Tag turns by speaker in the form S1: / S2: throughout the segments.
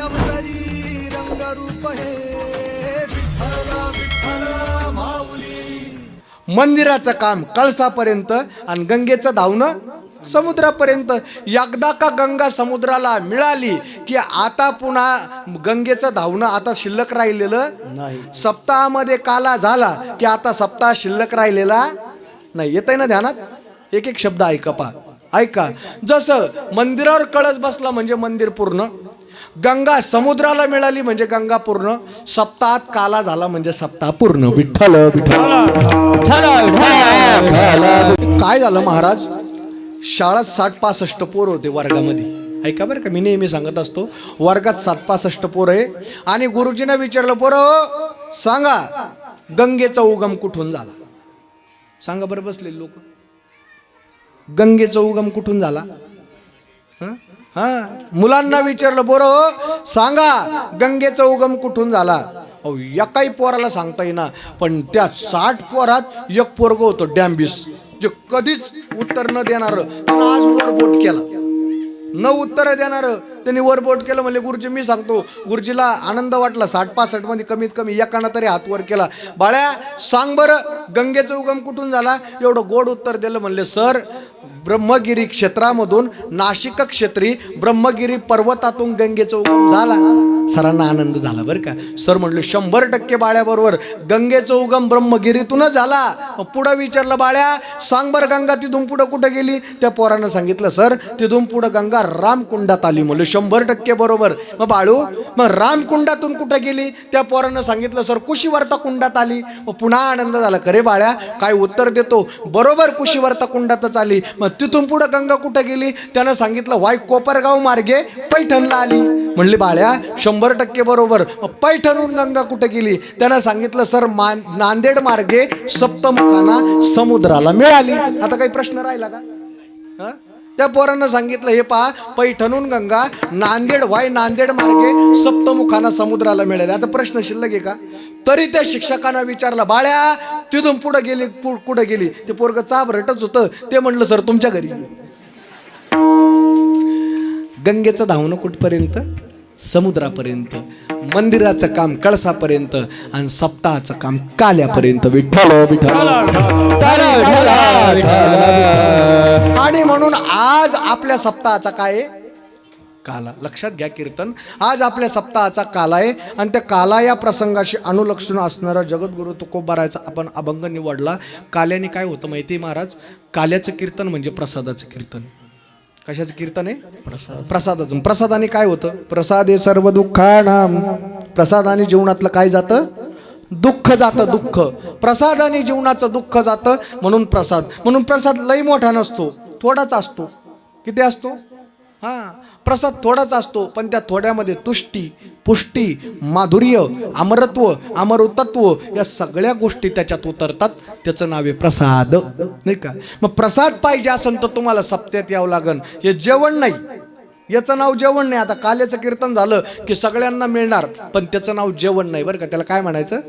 S1: अवतरी रंगरूप हे माऊली.
S2: मंदिराचं काम कळसापर्यंत आणि गंगेचं धावणं समुद्रापर्यंत. एकदा का गंगा समुद्राला मिळाली की आता पुन्हा गंगेचं धावणं आता शिल्लक राहिलेलं
S3: नाही.
S2: सप्ताहामध्ये काला झाला की आता सप्ताह शिल्लक राहिलेला नाही. येत ना ध्यानात? एक एक शब्द ऐका पा ऐका. जसं मंदिरावर कळस बसला म्हणजे मंदिर पूर्ण. गंगा समुद्राला मिळाली म्हणजे गंगा पूर्ण. सप्ताहात काला झाला म्हणजे सप्ताह पूर्ण. विठ्ठल विठ्ठल. काय झालं महाराज? शाळात साठ पासष्ट पोर होते वर्गामध्ये. ऐका बरं का मी नेहमी सांगत असतो वर्गात साठ पासष्ट पोर आहे. आणि गुरुजीनं विचारलं पोरं सांगा गंगेचा उगम कुठून झाला? सांगा बरं बसले लोक. गंगेचा उगम कुठून झाला? हा? मुलांना विचारलं बरं हो, सांगा गंगेचा उगम कुठून झाला? अहो एकाही पोराला सांगता येईना पण त्या साठ पोरात एक पोरग होतं डॅम्बिस जे कधीच उत्तर न देणार. आज वरबोट केला. न उत्तर देणार त्यांनी वरबोट केलं म्हणजे गुरुजी मी सांगतो गुरुजीला आनंद वाटला साठ पासष्टमध्ये कमीत कमी एकानं तरी हात वर केला. बाळ्या सांग बरं गंगेचा उगम कुठून झाला? एवढं गोड उत्तर दिलं म्हणले सर ब्रह्मगिरी क्षेत्रामधून नाशिक क्षेत्री ब्रह्मगिरी पर्वतातून गंगेचा उगम झाला. सरांना आनंद झाला बरं का. सर म्हटलं शंभर टक्के बाळ्याबरोबर गंगेचा उगम ब्रह्मगिरीतूनच झाला. पुढं विचारलं बाळ्या सांग बरं गंगा तिथून पुढं कुठं गेली? त्या पोरानं सांगितलं सर तिथून पुढं गंगा रामकुंडात आली. म्हणलं शंभर टक्के बरोबर. मग बाळू मग रामकुंडातून कुठं गेली? त्या पोरानं सांगितलं सर कुशीवर्ता कुंडात आली. मग पुन्हा आनंद झाला खरे बाळ्या काय उत्तर देतो? बरोबर कुशीवर्ता कुंडातच आली. मग तिथून पुढं गंगा कुठं गेली? त्यानं सांगितलं वाय कोपरगाव मार्गे पैठणला आली. म्हणली बाळ्या शंभर टक्के बरोबर. पैठणहून गंगा कुठं गेली? त्यानं सांगितलं सर मा नांदेड मार्गे सप्तमुखाना समुद्राला मिळाली. आता काही प्रश्न राहिला का? हा? त्या पोरानं सांगितलं हे पहा पैठणून गंगा नांदेड वाय नांदेड मार्गे सप्तमुखाना समुद्राला मिळाले. आता प्रश्न शिल्लक आहे का? तरी त्या शिक्षकांना विचारलं बाळ्या तिथून पुढे गेली कुठं गेली? ते पोरग चाप रटच होतं. ते म्हणलं सर तुमच्या घरी गंगेचं धावणं कुठपर्यंत? समुद्रापर्यंत मंदिराचं काम कळसापर्यंत आणि सप्ताहाचं काम काल्यापर्यंत. विठ्ठल विठ्ठल. आणि म्हणून आज आपल्या सप्ताहाचा काय आहे? काला. लक्षात घ्या कीर्तन. आज आपल्या सप्ताहाचा काला आहे आणि त्या काला या प्रसंगाशी अनुलक्षण असणारा जगद्गुरु तुकोबारायचा आपण अभंग निवडला. काल्याने काय होतं माहिती आहे महाराज? काल्याचं कीर्तन म्हणजे प्रसादाचं कीर्तन. कशाचं कीर्तन आहे? प्रसाद. प्रसादाचं. प्रसादाने काय होतं? प्रसादे सर्व दुःखानाम प्रसादाने जीवनातलं काय जातं? दुःख जातं दुःख. प्रसादाने जीवनाचं दुःख जातं म्हणून प्रसाद. म्हणून प्रसाद लई मोठा नसतो. थोडाच असतो. किती असतो? हा. प्रसाद थोडाच असतो पण त्या थोड्यामध्ये तुष्टी पुष्टी माधुर्य अमरत्व अमरतत्व या सगळ्या गोष्टी त्याच्यात उतरतात. त्याचं नाव आहे प्रसाद. नाही का? मग प्रसाद पाहिजे असेल तर तुम्हाला सप्त्यात यावं लागन. हे जेवण नाही. याचं नाव जेवण नाही. आता काल्याचं कीर्तन झालं की सगळ्यांना मिळणार पण त्याचं नाव जेवण नाही. बरं का? त्याला काय म्हणायचं?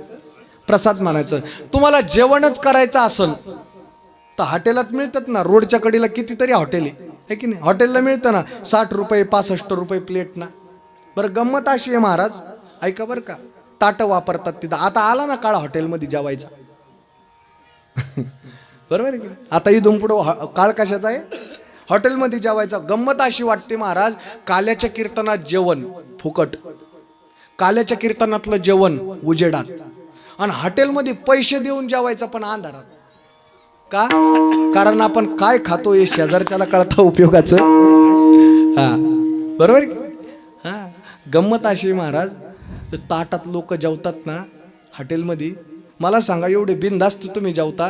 S2: प्रसाद म्हणायचं. तुम्हाला जेवणच करायचं असेल तर हॉटेलात मिळतात ना. रोडच्या कडीला कितीतरी हॉटेल. आहे है की नाही? हॉटेलला मिळतं ना. साठ रुपये पासष्ट रुपये प्लेट ना. बरं गंमत अशी आहे महाराज. ऐका बरं का. ताटं वापरतात तिथं. आता आला ना काळा हॉटेलमध्ये जेवायचा. बरोबर आहे? आता इथून पुढं काळ कशाचा आहे? हॉटेलमध्ये जेवायचा. गंमत अशी वाटते महाराज काल्याच्या कीर्तनात जेवण फुकट. काल्याच्या कीर्तनातलं जेवण उजेडात. आणि हॉटेलमध्ये पैसे देऊन जेवायचं पण अंधारात. का? कारण आपण काय खातो हे शेजारच्याला कळतं उपयोगाचं. हा. बरोबर हा. गंमत अशी महाराज ताटात लोक जेवतात ना हॉटेलमध्ये. मला सांगा एवढे बिनधास्त तुम्ही जेवता?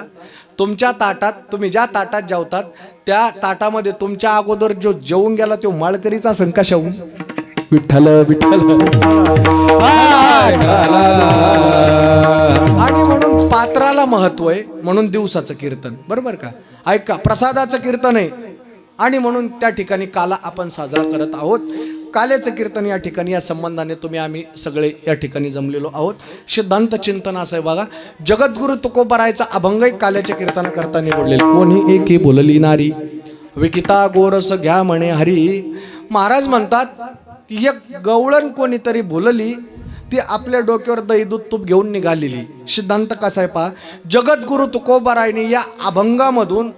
S2: तुमच्या ताटात तुम्ही ज्या ताटात जेवतात त्या ताटामध्ये तुमच्या अगोदर जो जेवून गेला तो माळकरीचा संका शाहून विठ्ठल विठ्ठल. आणि म्हणून पात्राला महत्त्व आहे म्हणून दिवसाचं कीर्तन. बरोबर का? ऐका प्रसादाचं कीर्तन आहे. आणि म्हणून त्या ठिकाणी काला आपण साजरा करत आहोत. काल्याचं कीर्तन या ठिकाणी या संबंधाने तुम्ही आम्ही सगळे या ठिकाणी जमलेलो आहोत. सिद्धांत चिंतन असं आहे बघा. जगद्गुरु तुकोबरायचा अभंग एक काल्याच्या कीर्तन करता निवडलेले. कोणी एकी बोलली नारी विकिता गोरस घ्या म्हणे हरी. महाराज म्हणतात एक गवळण कोणीतरी बोलली ती आपल्या डोक्यावर दही दूध तूप घेऊन निघालेली. सिद्धांत कसा आहे पहा. जगद्गुरु तुकोबारायने या अभंगामधून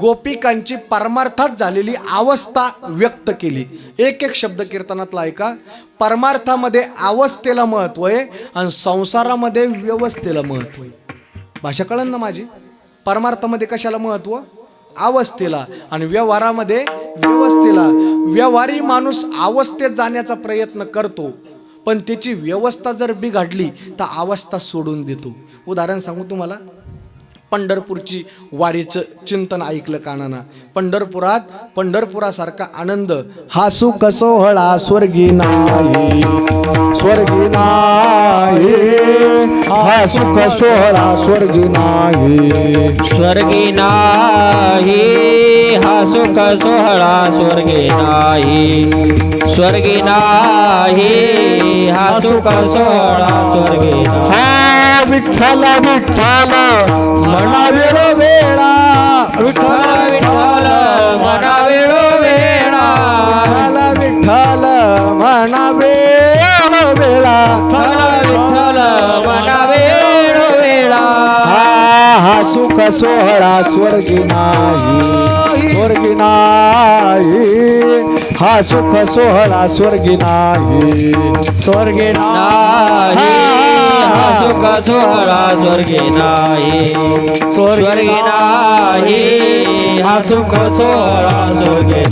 S2: गोपिकांची परमार्थात झालेली अवस्था व्यक्त केली. एक एक शब्द कीर्तनातला ऐका. परमार्थामध्ये अवस्थेला महत्त्व आहे आणि संसारामध्ये व्यवस्थेला महत्त्व आहे. भाषा कळन ना माझी? परमार्थामध्ये कशाला महत्त्व अवस्थेला आणि व्यवहारामध्ये व्यवस्थेला. व्यवहारी माणूस अवस्थेत जाण्याचा प्रयत्न करतो पण त्याची व्यवस्था जर बिघडली तर अवस्था सोडून देतो. उदाहरण सांगू तुम्हाला. पंढरपूरची वारीचं चिंतन ऐकलं कानाना. पंढरपुरात पंढरपुरासारखा आनंद. हा सुख सोहळा स्वर्गी नाही. स्वर्गी नाही. हा सुख सोहळा स्वर्गी नाही.
S3: स्वर्गी नाही. हा सुख सोहळा स्वर्गी नाही. स्वर्गी नाही. हा सुख सोहळा स्वर्गी नाही.
S2: विठ्ठल विठ्ठल म्हणा वेळ. वेळा विठ्ठल
S3: विठ्ठल मना वेळो. वेळा
S2: विठ्ठल म्हणा वेळ. वेळा
S3: विठ्ठल मना वेळो वेळा
S2: हा सुख सोहळा स्वर्गी नाही. स्वर्गी नाही. हा सुख सोहळा स्वर्गी नाही. स्वर्गी
S3: नाही. सुख सोहळा स्वर्गी नाही. स्वर्गी नाही. हा सुख सोहळा स्वर्गी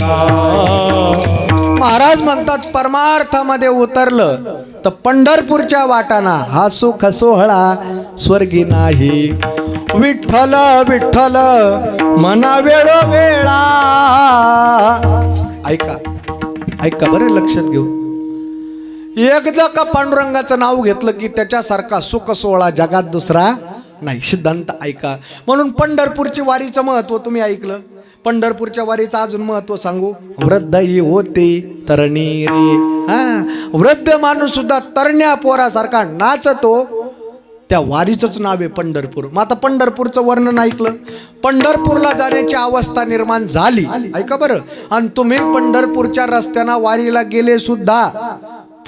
S2: महाराज म्हणतात परमार्थामध्ये उतरलं तर पंढरपूरच्या वाटाना हा सुख सोहळा स्वर्गी नाही. विठ्ठल विठ्ठल मना वेळ वेळा ऐका ऐका बरं लक्षात घेऊ. एकदा का पांडुरंगाचं नाव घेतलं की त्याच्यासारखा सुख सोहळा जगात दुसरा नाही. सिद्धांत ऐका. म्हणून पंढरपूरची वारीचं महत्त्व तुम्ही ऐकलं. पंढरपूरच्या वारीचं अजून महत्त्व सांगू. वृद्ध ही होते तरणी रे. हा. वृद्ध माणूस सुद्धा तरण्या पोरासारखा नाचतो. त्या वारीचंच नाव आहे पंढरपूर. मग आता पंढरपूरचं वर्णन ऐकलं. पंढरपूरला जाण्याची अवस्था निर्माण झाली. ऐका बरं. आणि तुम्ही पंढरपूरच्या रस्त्याना वारीला गेले सुद्धा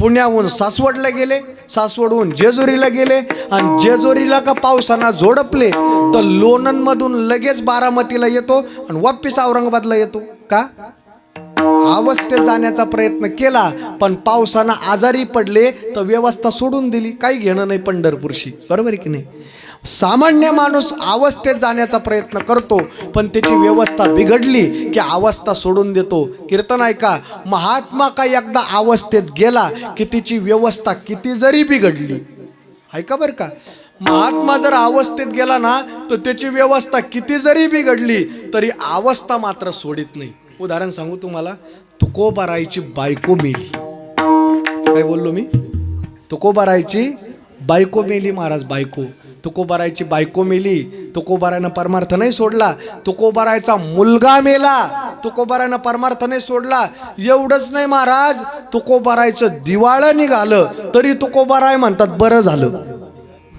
S2: पुण्याहून सासवडला गेले सासवडहून जेजुरीला गेले आणि जेजुरीला का पावसानं झोडपले तर लोणंदमधून लगेच बारामतीला येतो आणि वापिस औरंगाबादला येतो. का? अवस्थेत जाण्याचा प्रयत्न केला पण पावसानं आजारी पडले तर व्यवस्था सोडून दिली. काही घेणं नाही पंढरपूरशी. बरोबर आहे की नाही? सामान्य माणूस अवस्थेत जाण्याचा प्रयत्न करतो पण त्याची व्यवस्था बिघडली की अवस्था सोडून देतो. कीर्तन ऐका महात्मा का एकदा अवस्थेत गेला की तिची व्यवस्था किती जरी बिघडली? ऐका बरं का. महात्मा जर अवस्थेत गेला ना तर त्याची व्यवस्था किती जरी बिघडली तरी अवस्था मात्र सोडित नाही. उदाहरण सांगू तुम्हाला. तुकोबारायची बायको मेली. काय बोललो मी? तुकोबारायची बायको मेली महाराज बायको. तुकोबारायची बायको मेली तुकोबारायनं परमार्थ नाही सोडला तुकोबारायचा मुलगा मेला तुकोबारायनं परमार्थ नाही सोडला. एवढंच नाही महाराज तुकोबारायचं दिवाळं निघालं तरी तुकोबाराय म्हणतात बरं झालं.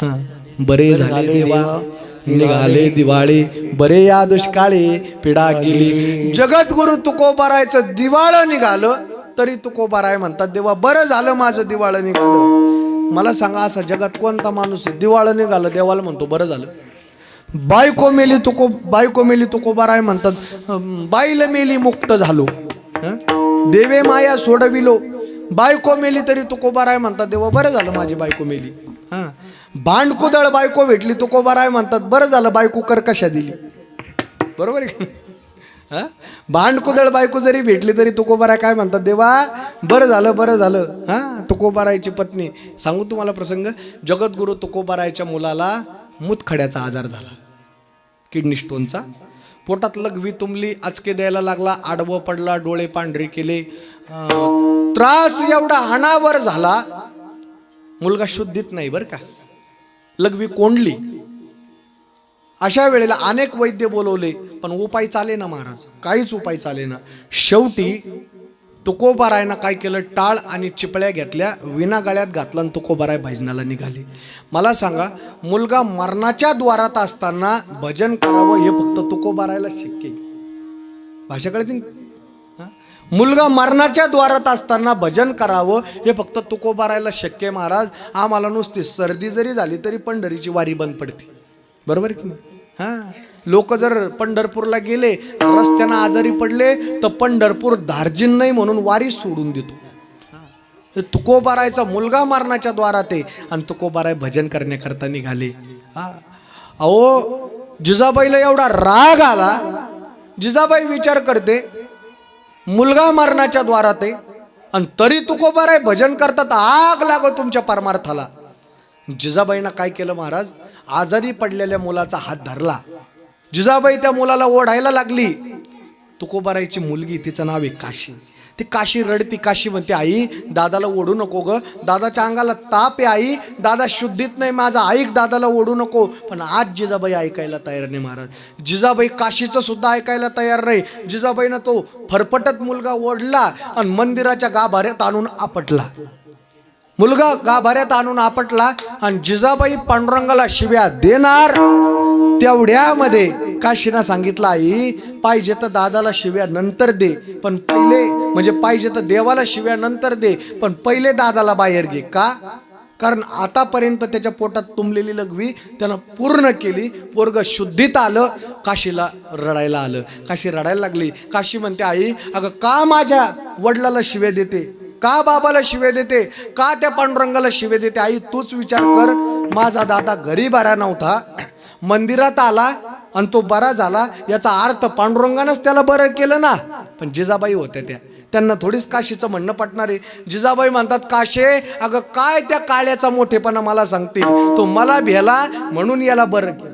S2: हा, बरे झाले देवा. निघाले दिवाळी. बरे या दुष्काळी पिढा गेली. जगद्गुरु तुकोबारायचं दिवाळं निघालं तरी तुकोबाराय म्हणतात देवा बरं झालं माझं दिवाळं निघालं. मला सांगा असा जगात कोणता माणूस आहे? दिवाळं निघालं देवाला म्हणतो बरं झालं. बायको मेली तुको बायको मेली तुको बराय म्हणतात बाईल मेली मुक्त झालो. देवे माया सोडविलो. बायको मेली तरी तुको बराय म्हणतात देवा बरं झालं माझी बायको मेली. हां? भांडकुदळ बायको भेटली तुको बराय म्हणतात बरं झालं बायको कर कशा दिली. बरोबर आहे हां? भांडकुदळ बायको जरी भेटली तरी तुकोबाराय काय म्हणतात देवा बरं झालं बरं झालं. हां? तुकोबारायची पत्नी. सांगू तुम्हाला प्रसंग? जगद्गुरु तुकोबारायच्या मुलाला मुतखड्याचा आजार झाला. किडनी स्टोनचा. पोटात लघवी तुंबली आचके द्यायला लागला आडवं पडला डोळे पांढरे केले. त्रास एवढा हाणावर झाला मुलगा शुद्धीत नाही बरं का. लघवी कोंडली अशा वेळेला अनेक वैद्य बोलवले पण उपाय चाले ना महाराज. काहीच उपाय चाले ना. शेवटी तुकोबारायनं काय केलं? टाळ आणि चिपळ्या घेतल्या विना गळ्यात घातला आणि तुकोबाराय भजनाला निघाले. मला सांगा मुलगा मरणाच्या द्वारात असताना भजन करावं हे फक्त तुकोबारायला शक्य आहे? भाषा कळते मुलगा मरणाच्या द्वारात असताना भजन करावं हे फक्त तुकोबारायला शक्य महाराज. आम्हाला नुसती सर्दी जरी झाली तरी पंढरीची वारी बंद पडते. बरोबर की नाही? हां? लोक जर पंढरपूरला गेले रस्त्यानं आजारी पडले तर पंढरपूर धार्जिन नाही म्हणून वारी सोडून देतो. तुकोबारायचा मुलगा मारण्याच्या द्वारात आहे. आणि तुकोबाराय भजन करण्याकरता निघाले. हा? अहो जिजाबाईला एवढा राग आला. जिजाबाई विचार करते मुलगा मारण्याच्या द्वारात आहे. आणि तरी तुकोबाराय भजन करतात आग लागो तुमच्या परमार्थाला. जिजाबाईनं काय केलं महाराज? आजारी पडलेल्या मुलाचा हात धरला. जिजाबाई त्या मुलाला ओढायला लागली. तुकोबाराईची मुलगी तिचं नाव आहे काशी. ती काशी रडती काशी म्हणते आई दादाला ओढू नको ग. दादाच्या अंगाला ताप आहे आई. दादा शुद्धीत नाही माझा. ऐक दादाला ओढू नको. पण आज जिजाबाई ऐकायला तयार नाही महाराज. जिजाबाई काशीचं सुद्धा ऐकायला तयार नाही. जिजाबाईनं तो फरफटत मुलगा ओढला आणि मंदिराच्या गाभाऱ्यात आणून आपटला. मुलगा गाभाऱ्यात आणून आपटला आणि जिजाबाई पांडुरंगाला शिव्या देणार तेवढ्यामध्ये काशीना सांगितलं आई पाहिजे तर दादाला शिव्या नंतर दे पण पहिले म्हणजे पाहिजे तर देवाला शिव्या नंतर दे पण पहिले दादाला बाहेर घे. का? कारण आतापर्यंत त्याच्या पोटात तुंबलेली लघवी त्यानं पूर्ण केली पोरग शुद्धीत आलं काशीला रडायला आलं. काशी रडायला लागली. काशी म्हणते आई अगं का माझ्या वडिलाला शिव्या देते? का बाबाला शिवे देते? का त्या पांडुरंगाला शिवे देते? आई तूच विचार कर. माझा दादा घरी बरा नव्हता. मंदिरात आला आणि तो बरा झाला. याचा अर्थ पांडुरंगानंच त्याला बरं केलं ना. पण जिजाबाई होत्या त्या. त्यांना थोडीच काशीचं म्हणणं पटणार आहे. जिजाबाई म्हणतात काशे अगं काय त्या काळ्याचा मोठेपणा मला सांगतील? तो मला भेला म्हणून याला बरं केलं.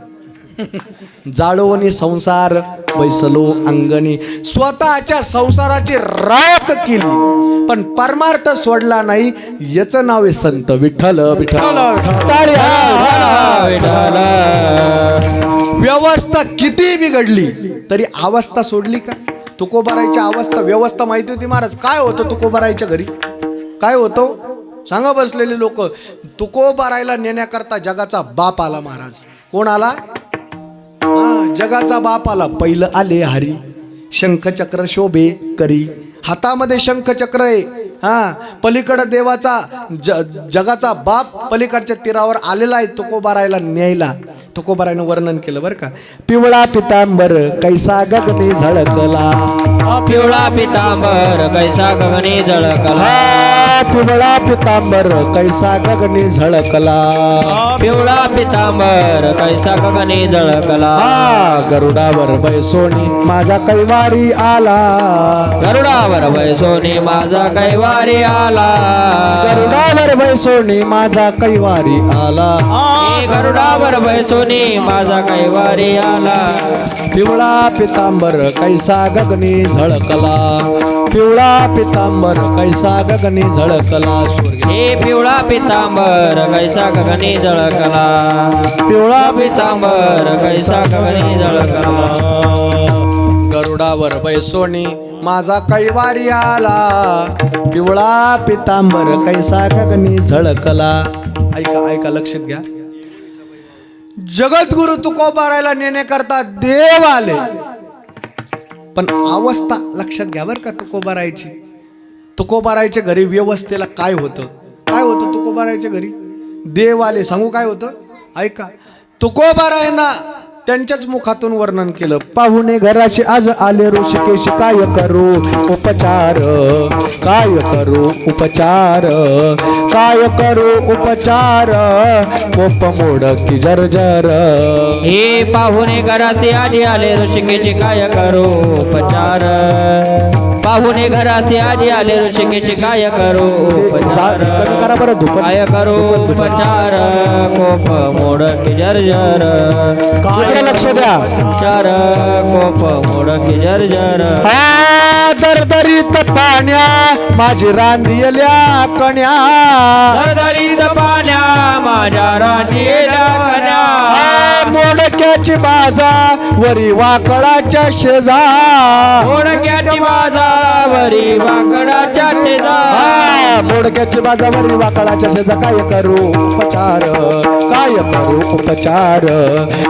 S2: जाळवणी संसार. बैसलो अंगणी. स्वतःच्या संसाराची राख केली. पण परमार्थ सोडला नाही. याचं नाव आहे संत विठ्ठल विठ्ठल. व्यवस्था किती बिघडली. तरी अवस्था सोडली का? तुकोबारायची अवस्था व्यवस्था माहिती होती महाराज. काय होतं तुकोबारायच्या घरी? काय होतं? सांगा बसलेले लोक. तुकोबारायला नेण्याकरता जगाचा बाप आला महाराज. कोण आला? जगाचा बाप आला पहिलं आले हरी. शंखचक्र शोभे करी. हातामध्ये शंखचक्र आहे. हा पलीकडं देवाचा ज जगाचा बाप पलीकडच्या तीरावर आलेला आहे तुकोबारायला न्यायला. तुकोबारायनं वर्णन केलं बरं का. पिवळा पितांबर कैसा गगने झळकला.
S3: पिवळा पितांबर कैसा गगनी झळकला.
S2: पिवळा पितांबर कैसा गगनी झळकला.
S3: पिवळा पितांबर कैसा गगनी झळकला.
S2: गरुडावर बैसोनी माझा कैवारी आला.
S3: गरुडावर बैसोनी माझा कैवारी आला.
S2: गरुडावर बैसोनी माझा कैवारी आला.
S3: गरुडावर बैसोनी माझा कैवारी आला.
S2: पिवळा पितांबर कैसा गगनी झळकला. पिवळा पितांबर कैसा गगनी झळकला
S3: हे पिवळा पितांबर कैसा गगनी झळकला. पिवळा पितांबर कैसा गगनी झळकला.
S2: गरुडावर बैसोनी माझा कैवारी आला. पिवळा पितांबर कैसा गगनी झळकला. ऐका ऐका लक्षात घ्या. जगद्गुरु तुकोबारायला नेण्याकरता देव आले. पण अवस्था लक्षात घ्या बरं का तुकोबारायची. तुकोबारायच्या घरी व्यवस्थेला काय होतं? काय होतं तुकोबारायच्या घरी? देव आले सांगू काय होतं? ऐका. तुकोबारायना त्यांच्याच मुखातून वर्णन केलं. पाहुणे घराचे आज आले ऋषिकेश काय करू? उपचार. काय करू? उपचार. काय करू? उपचार. कोप मोड की जर्जर
S3: हे पाहुणे घराचे आधी आले ऋषिकेचे काय करू? उपचार. पाहुणे घराचे आधी आले ऋषिकेचे काय करू?
S2: करा बरं धुपट.
S3: काय करू? उपचार कोप मोड की जर्जर.
S2: इकडे लक्ष द्या.
S3: उपचार कोप मोड की जर्जर.
S2: दरदरीत पाण्या माझी रांदियल्या कण्या.
S3: सरदारीत पाण्या माझ्या
S2: हा मोडक्याची बाजा वरी वाकळाच्या शेजा.
S3: ओळख्याची माझा वरी वाकडाच्या शेजार
S2: हा मोडक्याची बाजावरी वाकळाच्या शेजा. काय करू उपचार? काय करू उपचार?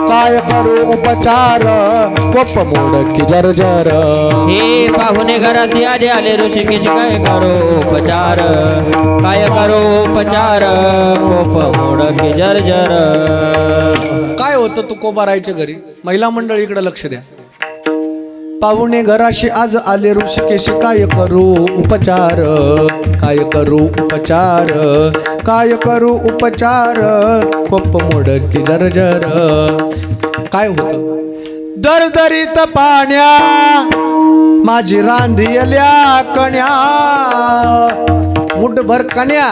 S2: काय करू उपचार? कोप मोडकी जर्जर
S3: हे पाहुणे घराचे आले आले ऋषिकेश काय करो उपचार? काय करो उपचार? कोप मोडके जर्जर
S2: काय होतं तू कोबारायच्या घरी महिला मंडळ इकडे लक्ष द्या. पाहुणे घराशी आज आले ऋषिकेश काय करू उपचार? काय करू उपचार? काय करू उपचार? कोप मोडकी जर्जर. काय होत? दरदरीत पाण्या माझी रांधियल्या कण्या. मुठभर कण्या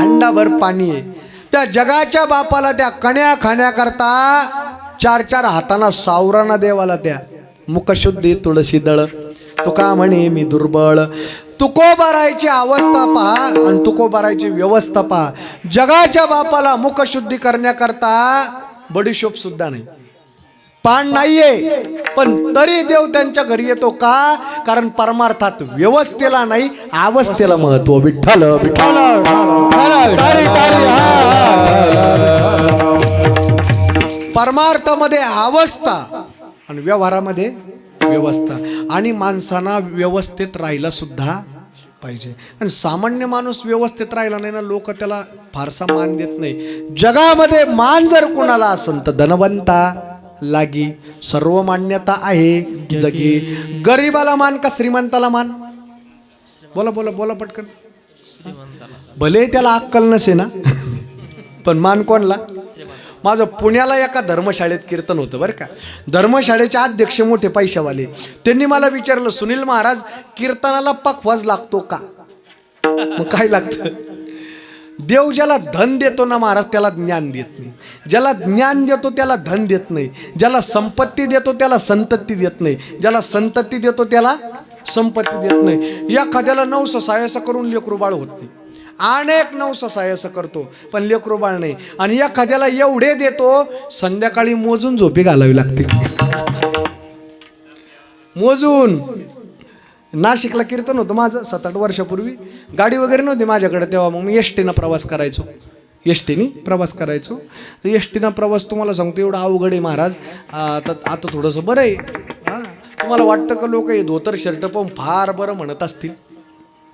S2: हंडाभर पाणी. आहे त्या जगाच्या बापाला त्या कण्या खाण्याकरता चार चार हाताना सावराना देवाला त्या मुखशुद्धी तुळशी दळ. तुका म्हणे मी दुर्बळ. तुकोबारायची अवस्था पहा आणि तुकोबारायची व्यवस्था पहा. जगाच्या बापाला मुखशुद्धी करण्याकरता बडीशोप सुद्धा नाही. पान नाहीये पण तरी देव त्यांच्या घरी येतो का? कारण परमार्थात व्यवस्थेला नाही अवस्थेला महत्त्व. विठ्ठल विठ्ठल. हा. परमार्थामध्ये अवस्था आणि व्यवहारामध्ये व्यवस्था. आणि माणसांना व्यवस्थेत राहिला सुद्धा पाहिजे. आणि सामान्य माणूस व्यवस्थेत राहिला नाही ना लोक त्याला फारसा मान देत नाही. जगामध्ये मान जर कुणाला असेल तर धनवंता लागी. सर्व मान्यता आहे जगी. गरीबाला मान का श्रीमंताला मान? बोला बोला बोला पटकन. भले त्याला अक्कल नसे ना पण मान कोणला? माझं पुण्याला एका धर्मशाळेत कीर्तन होतं बरं का. धर्मशाळेचे अध्यक्ष मोठे पैशावाले. त्यांनी मला विचारलं सुनील महाराज कीर्तनाला पखवाज लागतो का? मग काय लागतं? देव ज्याला धन देतो ना महाराज त्याला ज्ञान देत नाही. ज्याला ज्ञान देतो त्याला धन देत नाही. ज्याला संपत्ती देतो त्याला संतती देत नाही. ज्याला संतती देतो त्याला संपत्ती देत नाही. एखाद्याला नवस सायस करून लेकरू बाळ होत नाही. अनेक नवस असं करतो पण लेकरू बाळ नाही. आणि एखाद्याला एवढे देतो संध्याकाळी मोजून झोपी घालावी लागते. मोजून. नाशिकला कीर्तन होतं माझं सात आठ वर्षापूर्वी. गाडी वगैरे नव्हती माझ्याकडे तेव्हा मग मी एस टीनं प्रवास करायचो. एस टीने प्रवास करायचो. तर एस टीनं प्रवास तुम्हाला सांगतो एवढा अवघड आहे महाराज. आता आता थोडंसं बरं आहे. हां? तुम्हाला वाटतं का लोक हे धोतर शर्ट पण फार बरं म्हणत असतील?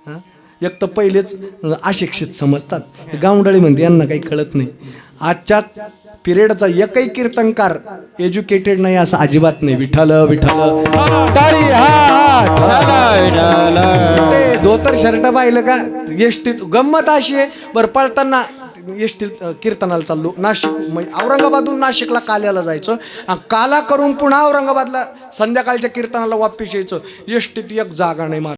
S2: हां? एक तर पहिलेच अशिक्षित समजतात. गावंडळी म्हणते यांना काही कळत नाही. आजच्या पिरियडचा एकही कीर्तनकार एज्युकेटेड नाही असं अजिबात नाही. विठ्ठल विठ्ठल. टाळी, हा, हा. ते धोतर शर्ट पाहिलं का? एसटीत गंमत अशी आहे. बरं पळताना एसटीत कीर्तनाला चाललो. नाशिक म्हणजे औरंगाबादहून नाशिकला काल्याला जायचं. आणि काला करून पुन्हा औरंगाबादला संध्याकाळच्या कीर्तनाला वापिस यायचं. एसटीत एक जागा नाही मार